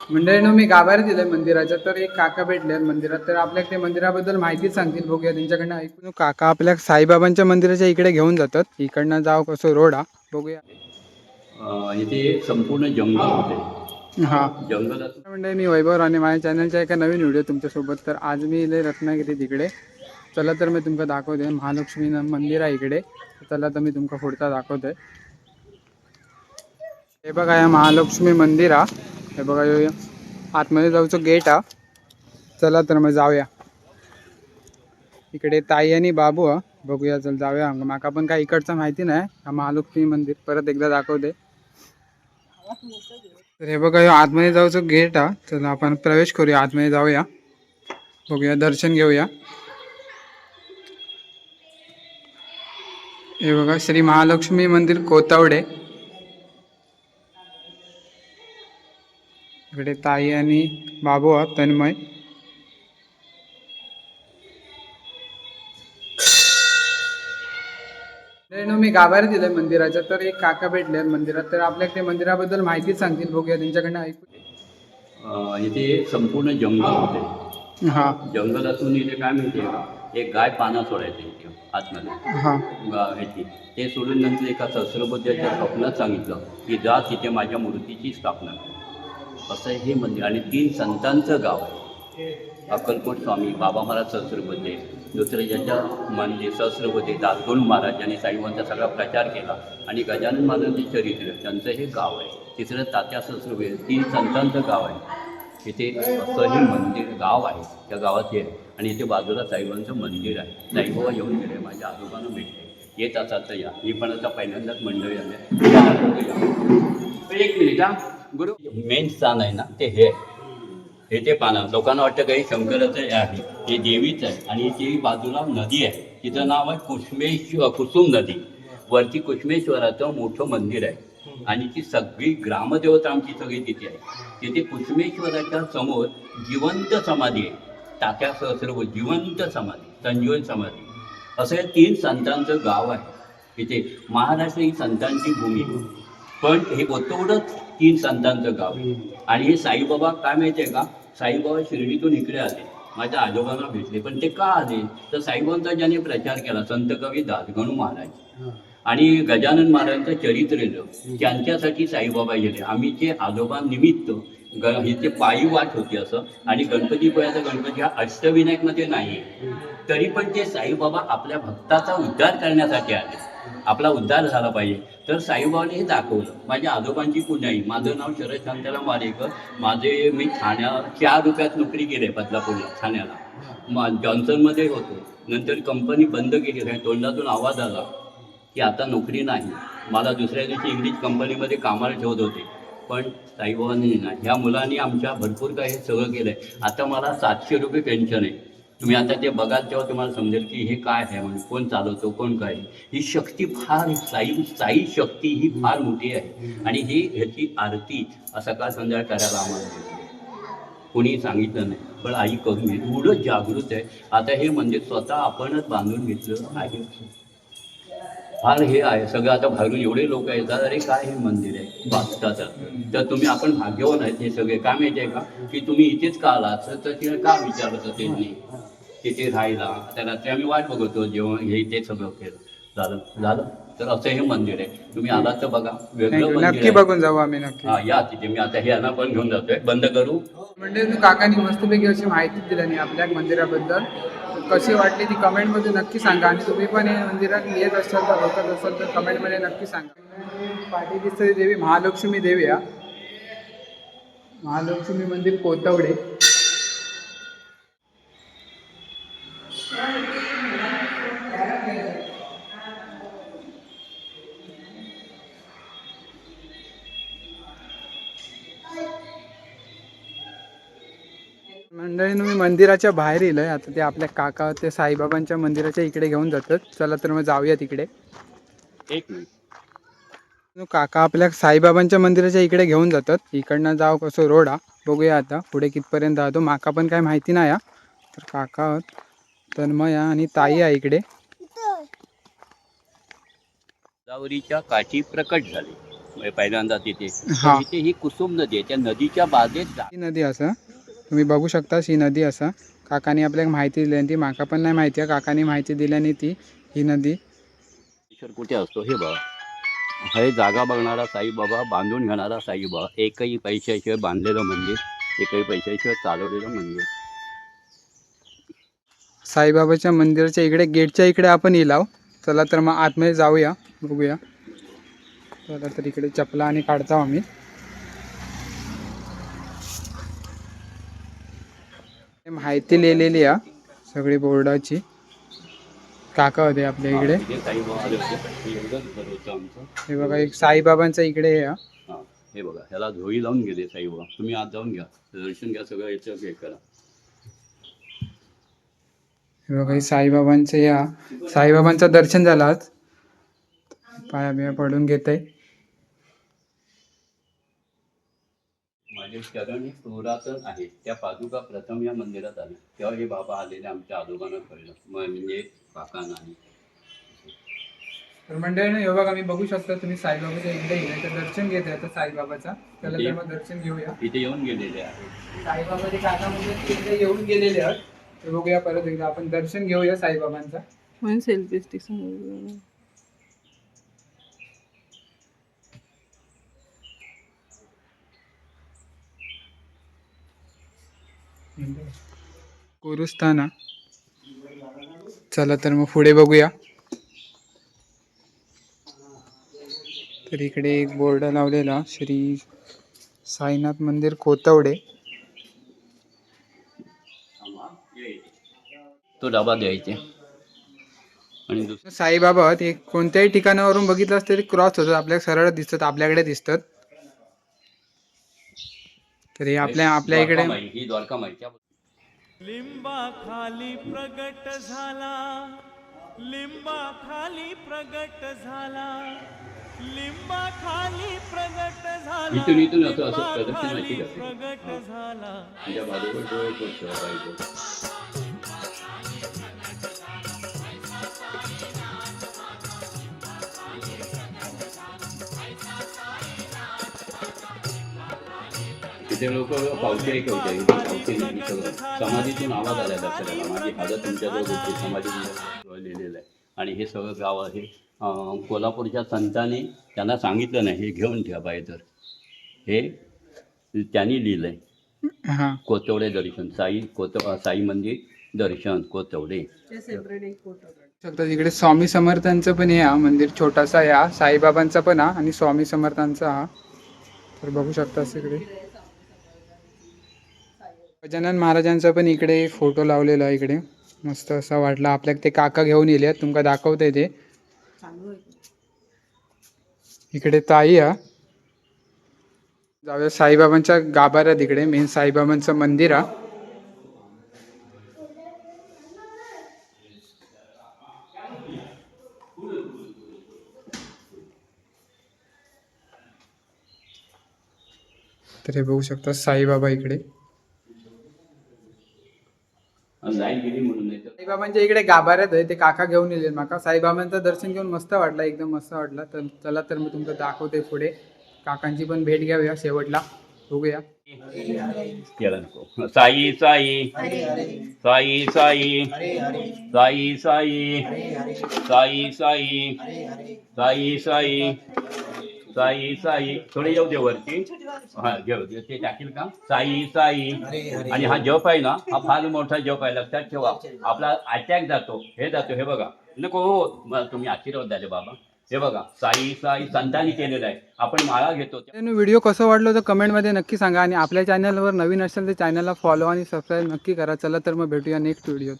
मंडळीनं मी गाभार दिलंय मंदिराच्या तर एक काका भेटले मंदिरात. तर आपल्याला ते मंदिराबद्दल माहिती सांगतील. बघूया त्यांच्याकडनं ऐकून. काका आपल्या साईबाबांच्या मंदिराच्या इकडे घेऊन जातात. इकडनं जाव कसं रोड. हा बघूया इथे संपूर्ण जंगल होते. हा. जंगलात म्हणजे मी वैभव आणि माझ्या चॅनलच्या एका नवीन व्हिडिओ तुमच्यासोबत. तर आज मी इले रत्नागिरी तिकडे. चला तर मी तुमका दाखवते. महालक्ष्मी मंदिर आहे इकडे. चला तर मी तुमका पुढचा दाखवते. हे बघा या महालक्ष्मी मंदिर. हा हे बघा येऊया आतमध्ये जाऊचं गेट हा. चला तर मग जाऊया. इकडे ताई आणि बाबू हा. बघूया चल जाऊया. माका पण काय इकडचं माहिती नाही. हा महालक्ष्मी मंदिर. परत एकदा दाखवते. तर हे बघा आतमध्ये जाऊचं गेट हा. चला आपण प्रवेश करूया. आतमध्ये जाऊया. बघूया दर्शन घेऊया. हे बघा श्री महालक्ष्मी मंदिर कोतावडे. इकडे ताई आणि बाबू हा तन्मय. मित्रांनो, मी गाभार दिलंय मंदिराच्या तर एक काका भेटले मंदिरात तर आपल्याला ते मंदिराबद्दल माहिती सांगतील बघूया त्यांच्याकडनं ऐकू. अ, इथे संपूर्ण जंगल होते. हा. जंगलातून इथे काय माहिती एक गाय पानं सोडायचे आतमध्ये. हा. ते सोडून नंतर एका सहस्रबुद्धाच्या स्वप्नात सांगितलं की जा तिथे माझ्या मूर्तीची स्थापना कर. असं हे मंदिर आणि तीन संतांचं गाव आहे. अक्कलकोट स्वामी बाबा महाराज सहस्रबुद्धे दुसरे ज्यांच्या म्हणजे सहस्रबुद्धे दासगुण महाराज यांनी साईबांचा सगळा प्रचार केला आणि गजानन महाराजांचे चरित्र त्यांचं हे गाव आहे. तिसरं तात्या सहस्रबुद्धे तीन संतांचं गाव आहे. इथे असं हे मंदिर गाव आहे. त्या गावात हे आणि इथे बाजूला साईबांचं मंदिर आहे. साईबाबा येऊन गेले माझ्या आजोबांना भेटले. येत असतात तर या. मी पण आता पहिल्यांदाच मंडळी आले एक मिनिट हां. गुरु मेन स्थान आहे ना ते हे. हे ते पानं. लोकांना वाटतं काही शंकराचं आहे हे देवीचं आहे आणि ती बाजूला नदी आहे. तिचं नाव आहे कुसुमेश्वर कुसुम नदी. वरती कुसुमेश्वराचं मोठं मंदिर आहे. आणि ती सगळी ग्रामदेवता आमची सगळी तिथे आहे. तिथे कुसुमेश्वराच्या समोर जिवंत समाधी आहे. तात्या सहस्रभ जिवंत समाधी संजीवन समाधी. असं हे तीन संतांचं गाव आहे. इथे महाराष्ट्र ही संतांची भूमी आहे. पण हे तेवढंच तीन संतांचं गाव. आणि हे साईबाबा काय माहिती आहे का? साईबाबा शिर्डीतून इकडे आले. माझ्या आजोबांना भेटले पण ते का आले? तर साईबाबांचा ज्याने प्रचार केला संत कवी दासगणू महाराज. आणि गजानन महाराजांचं चरित्र त्यांच्यासाठी साईबाबा गेले. आम्ही जे आजोबा निमित्त ग इथे पायी वाट होती असं आणि गणपती पोयाचा गणपती हा अष्टविनायकमध्ये नाही तरी पण ते साईबाबा आपल्या भक्ताचा उद्धार करण्यासाठी आले. आपला उद्धार झाला पाहिजे. तर साईबाबाने हे दाखवलं. माझ्या आजोबांची पुण्याई माझं नाव शरद शांताराम वारेकर माझे मी ठाण्या चार रुपयात नोकरी केली बदलापूरला ठाण्याला. मा जॉन्सनमध्ये होतो. नंतर कंपनी बंद केली. नाही तोंडातून आवाज आला की आता नोकरी नाही. मला दुसऱ्या दिवशी इंग्लिश कंपनीमध्ये कामाला ठेवत होते. पण साईबाबांनी ना ह्या मुलांनी आमच्या भरपूर काही सगळं केलं आहे आता मला सातशे रुपये पेन्शन आहे. तुम्ही आता ते बघाल तेव्हा तुम्हाला समजेल की हे काय आहे म्हणून कोण चालवतो कोण काय ही शक्ती फार साई साई शक्ती ही फार मोठी आहे. आणि ही ह्याची आरती सकाळ संध्याकाळ करायला आम्हाला कोणी सांगितलं नाही. पण आई करून एवढं जागृत आहे. आता हे मंदिर स्वतः आपणच बांधून घेतलं आहे. फार हे आहे. सगळं आता बाहेरून एवढे लोक येतात अरे काय हे मंदिर आहे? वाचताचं तर तुम्ही आपण भाग्यवान आहेत हे सगळे. काय माहिती आहे का? की तुम्ही इथेच का आलात? तर तिने का विचारलं होतं त्यांनी तिथे राहिला. त्या रात्री आम्ही वाट बघतो जेव्हा हे ते सगळं केलं. झालं. झालं? तर असं हे मंदिर आहे. तुम्ही आलात तर बघा. वेगळं नक्की. बघून जाऊ आम्ही नक्की. हा या तिथे. मी आता हे यांना पण घेऊन जातोय. बंद करू. म्हणजे तू काकांनी मस्तपैकी अशी माहिती दिली नाही आपल्या मंदिराबद्दल. कशी वाटली ती कमेंटमध्ये नक्की सांगा. आणि तुम्ही पण हे मंदिरात येत असाल तर बघत असाल तर कमेंटमध्ये नक्की सांगा. पाठी दिसते देवी महालक्ष्मी देवी हा. महालक्ष्मी मंदिर कोतवडे. मंडळीनं मी मंदिराच्या बाहेर येलोय. आता ते आपल्या काका ते साईबाबांच्या मंदिराच्या इकडे घेऊन जातात. चला तर मग जाऊया तिकडे. एक मिनिट. काका आपल्या साईबाबांच्या मंदिराच्या इकडे घेऊन जातात. इकडनं जाव कसं रोड हा. बघूया आता पुढे कितपर्यंत जातो. माका पण काय माहिती नाही हा. तर काका आहोत तन्मय आणि ताई आहे इकडे. गोदावरीच्या काठी प्रकट झाली. म्हणजे पहिल्यांदा तिथे. हा. इथे ही कुसुम नदी आहे. त्या नदीच्या बागेत जा. ही नदी असा. तुम्ही बघू शकता ही नदी असा. काकाने आपल्याला माहिती दिली आणि ती माका पण नाही माहिती आहे. काकाने माहिती दिल्याने ती ही नदी. ईश्वर कुठे असतो? हे बघा. हे जागा बघणारा साईबाबा बांधून घेणारा साईबाबा एकही पैशाशिवाय बांधलेलं मंदिर एकही पैशाशिवाय चालवलेलं मंदिर. साईबाबाच्या मंदिराच्या इकडे गेटच्या इकडे आपण येलाव चला तर मग आतमध्ये जाऊया बघूया. चला तर इकडे चपला आणि काढतो आम्ही. माहिती लिहिलेली आहे सगळी बोर्डाची. काका होते आपल्या इकडे. हे बघा एक साईबाबांचं इकडे हे आहे. हां हे बघा ह्याला झोळी लावून गेले साईबाबा. तुम्ही आज जाऊन घ्या. दर्शन घ्या सगळं याचं हे करा. हे बघा साईबाबांचं या साईबाबांचं दर्शन झालं आज. पाया बिया पडून घेत आहे हे पुरातन आहे. त्या पादुका प्रथम या मंदिरात आल्या. तेव्हा हे बाबा आलेले आमच्या आजोबांना कळलं. म्हणजे काकांना आणि तर मंडळीनं हे बघा मी बघू शकता. तुम्ही साईबाबाच्या इकडे गेले तर दर्शन घेत आहे साईबाबाचा. त्याला तर मग दर्शन घेऊया. इथे येऊन गेलेले आहे. साईबाबाचे काका म्हणजे तिकडे येऊन गेलेले आहेत. बघूया परत एकदा. आपण दर्शन घेऊया साईबाबांचा. म्हणून सेल्फी स्टिक कोरुस्ताना चला तर मग पुढे बघूया. तर इकडे एक बोर्ड लावलेला श्री साईनाथ मंदिर कोतवडे. तो डबा द्यायचे आणि दुसरं साईबाबा ते कोणत्याही ठिकाणावरून बघितलं असतं ते क्रॉस होतात आपल्याला सरळ दिसतात आपल्याकडे दिसतात. तर हे आपल्या आपल्या इकडे ही द्वारका लिंबा खाली प्रगट झाला. लिंबा खाली प्रगट झाला. लिंबा खाली प्रगट झाला. इथून इथून असं असं प्रगट झाला. तिथे लोक पावती ऐकवते इथे पावती नाही सगळं. समाधीतून आवाज आला दक्षराला माझी हालत तुमच्या जवळ होती समाधीतून लिहिलेलं आहे. आणि हे सगळं गाव आहे. कोल्हापूरच्या संतांनी त्यांना सांगितलं नाही हे घेऊन ठेवा पाहिजे तर. हे त्यांनी लिहिलं आहे हा. कोतवडे दर्शन साई कोत साई मंदिर दर्शन कोतवडे. एक शकता तिकडे स्वामी समर्थांचं पण हे हा मंदिर छोटासा आहे हा साईबाबांचा पण हा आणि स्वामी समर्थांचा हा. तर बघू शकता तिकडे गजानन महाराजांचा पण इकडे फोटो लावलेला आहे इकडे. मस्त असा वाटला. आपल्याला ते काका घेऊन येले. तुमका दाखवते ते. इकडे ताई हा जाऊया. साईबाबांच्या गाभाऱ्यात इकडे. मेन साईबाबांचं मंदिर हा. तर हे बघू शकता साईबाबा इकडे आणि लाईन गेली म्हणून नाही तर साईबाबांच्या इकडे गाभाऱ्यात आहे ते काका घेऊन येले माका साईबाबांचं दर्शन घेऊन मस्त वाटलं एकदम मस्त वाटलं. तर चला तर मी तुमचं दाखवते पुढे. काकांची पण भेट घेऊया शेवटला. बघूया. नको. साई साई. साई साई. साई साई. साई साई. साई साई. साई साई. थोडे येऊ दे वरती. हा ते टाकील का? साई साई. आणि हा जप आहे ना हा फार मोठा जप आहे. लक्षात ठेवा. आपला अटॅक जातो. हे जातो. हे बघा. नको हो. तुम्ही आशीर्वाद द्याले बाबा. हे बघा. साई साई. संतांनी केलेलं आहे. आपण माळा घेतो. त्यानं व्हिडिओ कसं वाटलं तर कमेंटमध्ये नक्की सांगा. आणि आपल्या चॅनलवर नवीन असेल तर चॅनलला फॉलो आणि सबस्क्राईब नक्की करा. चला तर मग भेटूया नेक्स्ट व्हिडिओत.